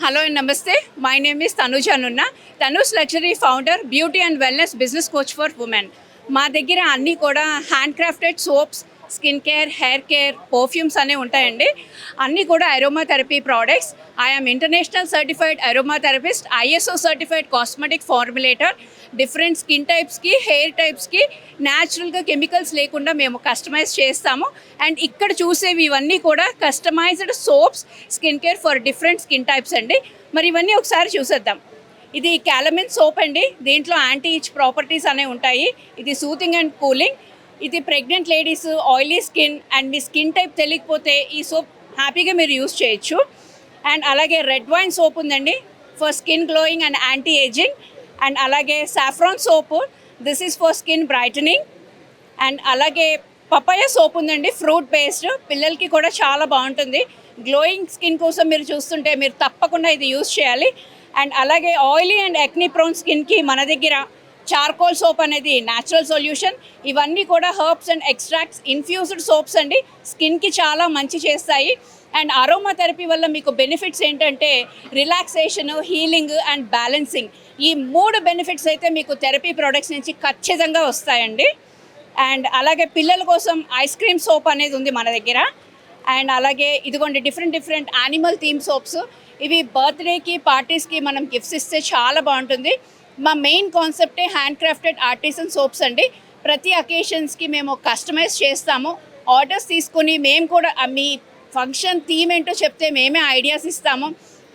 Hello and namaste my name is Tanuja Nunna. Tanuj luxury founder beauty and wellness business coach for women. మా దగ్గర అన్నీ కూడా handcrafted soaps skin care hair care perfumes అనేవి ఉంటాయండి. అన్నీ కూడా aromatherapy products I'm international certified aromatherapist ISO certified cosmetic formulator different skin టైప్స్కి hair టైప్స్కి న్యాచురల్గా కెమికల్స్ లేకుండా మేము కస్టమైజ్ చేస్తాము. అండ్ ఇక్కడ చూసేవి ఇవన్నీ కూడా customised soaps skin care for different skin types అండి. మరి ఇవన్నీ ఒకసారి చూసేద్దాం. ఇది క్యాలమిన్ సోప్ అండి. దీంట్లో యాంటీ ఇచ్ ప్రాపర్టీస్ అనేవి ఉంటాయి. ఇది సూతింగ్ అండ్ కూలింగ్ ఇది pregnant ladies oily skin and me skin type తెలియకపోతే ఈ సోప్ హ్యాపీగా మీరు యూస్ చేయొచ్చు. అండ్ అలాగే రెడ్ వైన్ సోప్ ఉందండి for skin glowing and anti ageing. And అలాగే saffron soap this is for skin brightening. And అలాగే పపాయ సోప్ ఉందండి ఫ్రూట్ బేస్డ్. పిల్లలకి కూడా చాలా బాగుంటుంది. గ్లోయింగ్ స్కిన్ కోసం మీరు చూస్తుంటే మీరు తప్పకుండా ఇది యూస్ చేయాలి. అండ్ అలాగే ఆయిలీ అండ్ ఎక్నీ ప్రోన్ స్కిన్కి మన దగ్గర చార్కోల్ సోప్ అనేది న్యాచురల్ సొల్యూషన్ ఇవన్నీ కూడా herbs and extracts infused soaps అండి. స్కిన్కి చాలా మంచి చేస్తాయి. అండ్ అరోమా థెరపీ వల్ల మీకు బెనిఫిట్స్ ఏంటంటే రిలాక్సేషన్ హీలింగ్ అండ్ బ్యాలెన్సింగ్ ఈ మూడు బెనిఫిట్స్ అయితే మీకు థెరపీ ప్రోడక్ట్స్ నుంచి ఖచ్చితంగా వస్తాయండి. అండ్ అలాగే పిల్లల కోసం ఐస్ క్రీమ్ సోప్ అనేది ఉంది మన దగ్గర. అండ్ అలాగే ఇదిగోండి different different animal theme soaps ఇవి బర్త్డేకి పార్టీస్కి మనం గిఫ్ట్స్ ఇస్తే చాలా బాగుంటుంది. మా మెయిన్ కాన్సెప్టే హ్యాండ్ క్రాఫ్టెడ్ ఆర్టిసన్ సోప్స్ అండి. ప్రతి అకేషన్స్కి మేము కస్టమైజ్ చేస్తాము. ఆర్డర్స్ తీసుకుని మేము కూడా మీ ఫంక్షన్ థీమ్ ఏంటో చెప్తే మేమే ఐడియాస్ ఇస్తాము.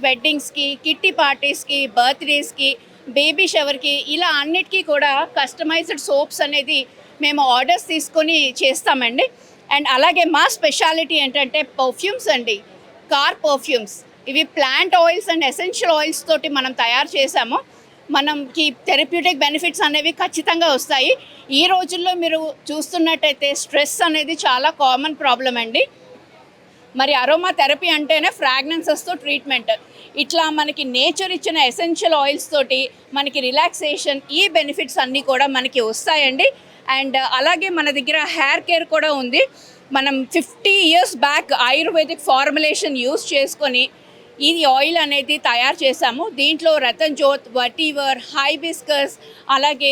వెడ్డింగ్స్కి కిట్టి పార్టీస్కి బర్త్డేస్కి బేబీ షవర్కి ఇలా అన్నిటికీ కూడా కస్టమైజ్డ్ సోప్స్ అనేది మేము ఆర్డర్స్ తీసుకొని చేస్తామండి. అండ్ అలాగే మా స్పెషాలిటీ ఏంటంటే పర్ఫ్యూమ్స్ అండి. కార్ పర్ఫ్యూమ్స్ ఇవి plant oils and essential oils తోటి మనం తయారు చేసాము. మనకి థెరప్యూటిక్ బెనిఫిట్స్ అనేవి ఖచ్చితంగా వస్తాయి. ఈ రోజుల్లో మీరు చూస్తున్నట్టయితే స్ట్రెస్ అనేది చాలా కామన్ ప్రాబ్లం అండి. మరి అరోమా థెరపీ అంటేనే ఫ్రాగ్నెన్సెస్తో ట్రీట్మెంట్ ఇట్లా మనకి నేచర్ ఇచ్చిన ఎసెన్షియల్ ఆయిల్స్ తోటి మనకి రిలాక్సేషన్ ఈ బెనిఫిట్స్ అన్నీ కూడా మనకి వస్తాయండి. అండ్ అలాగే మన దగ్గర హెయిర్ కేర్ కూడా ఉంది. మనం fifty years back ayurvedic formulation use చేసుకొని ఇది ఆయిల్ అనేది తయారు చేసాము దీంట్లో రతన్ జోత్ వటీవర్ హైబిస్కస్ అలాగే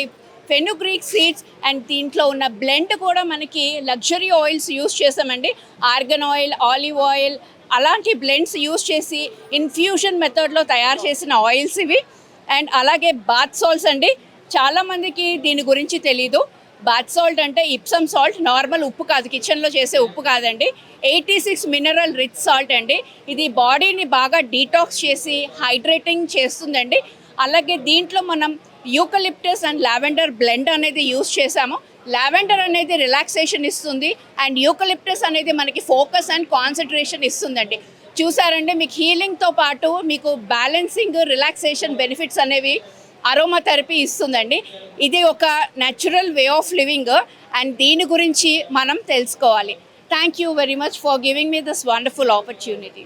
ఫెనుగ్రీక్ సీడ్స్ అండ్ దీంట్లో ఉన్న బ్లెండ్ కూడా మనకి లగ్జరీ ఆయిల్స్ యూస్ చేసామండి ఆర్గన్ ఆయిల్ ఆలివ్ ఆయిల్ అలాంటి బ్లెండ్స్ యూస్ చేసి ఇన్ఫ్యూషన్ మెథడ్లో తయారు చేసిన ఆయిల్స్ ఇవి. అండ్ అలాగే బాత్ సాల్స్ అండి. చాలామందికి దీని గురించి తెలీదు. బాత్ సాల్ట్ అంటే ఇప్సమ్ సాల్ట్ నార్మల్ ఉప్పు కాదు కిచెన్లో చేసే ఉప్పు కాదండి. Eighty six mineral rich salt అండి. ఇది బాడీని బాగా డీటాక్స్ చేసి హైడ్రేటింగ్ చేస్తుందండి. అలాగే దీంట్లో మనం యూకలిప్టస్ అండ్ లావెండర్ బ్లెండ్ అనేది యూస్ చేసాము లావెండర్ అనేది రిలాక్సేషన్ ఇస్తుంది అండ్ యూకలిప్టస్ అనేది మనకి ఫోకస్ అండ్ కాన్సన్ట్రేషన్ ఇస్తుందండి. చూసారండి మీకు హీలింగ్తో పాటు మీకు బ్యాలెన్సింగ్ రిలాక్సేషన్ బెనిఫిట్స్ అనేవి అరోమా థెరపీ ఇస్తుందండి. ఇది ఒక natural way of living and దీని గురించి మనం తెలుసుకోవాలి. Thank you very much for giving me this wonderful opportunity